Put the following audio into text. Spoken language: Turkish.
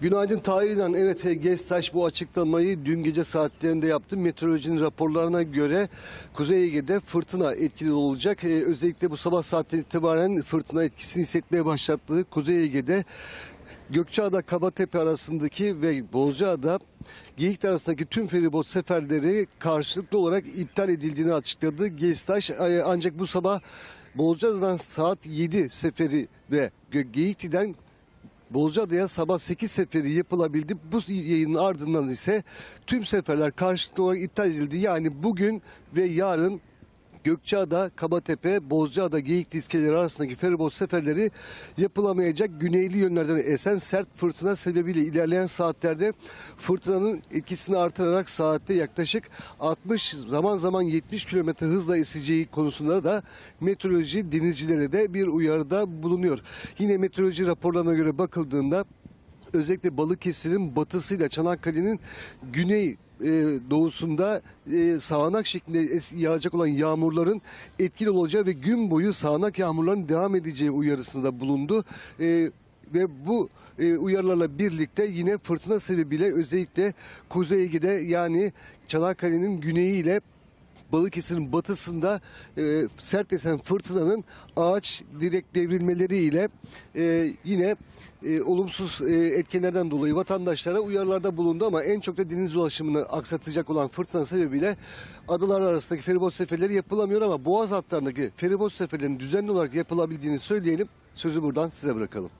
Günaydın Tahir İnan. Evet GESTAŞ bu açıklamayı dün gece saatlerinde yaptı. Meteorolojinin raporlarına göre Kuzey Ege'de fırtına etkili olacak. E, özellikle bu sabah saatten itibaren fırtına etkisini hissetmeye başladığı Kuzey Ege'de Gökçeada Kabatepe arasındaki ve Bozcaada Geyik arasındaki tüm feribot seferleri karşılıklı olarak iptal edildiğini açıkladı. GESTAŞ e, ancak bu sabah Bozcaada'dan saat 7 seferi ve Geyikli'den Bozcaada'ya sabah 8 seferi yapılabildi. Bu yayının ardından ise tüm seferler karşılıklı olarak iptal edildi. Yani bugün ve yarın Gökçeada, Kabatepe, Bozcaada, Geyikli iskeleri arasındaki feribot seferleri yapılamayacak. Güneyli yönlerden esen sert fırtına sebebiyle ilerleyen saatlerde fırtınanın etkisini artırarak saatte yaklaşık 60 zaman zaman 70 kilometre hızla eseceği konusunda da meteoroloji denizcilere de bir uyarıda bulunuyor. Yine meteoroloji raporlarına göre bakıldığında özellikle Balıkesir'in batısıyla Çanakkale'nin güney e, doğusunda e, sağanak şeklinde yağacak olan yağmurların etkili olacağı ve gün boyu sağanak yağmurların devam edeceği uyarısında bulundu. E, ve bu e, uyarılarla birlikte yine fırtına sebebiyle özellikle Kuzey Ege'de yani Çanakkale'nin güneyiyle Balıkesir'in batısında e, sert esen fırtınanın ağaç direkt devrilmeleriyle e, yine e, olumsuz e, etkenlerden dolayı vatandaşlara uyarılarda bulundu ama en çok da deniz ulaşımını aksatacak olan fırtına sebebiyle adalar arasındaki feribot seferleri yapılamıyor ama boğaz hatlarındaki feribot seferlerinin düzenli olarak yapılabildiğini söyleyelim. Sözü buradan size bırakalım.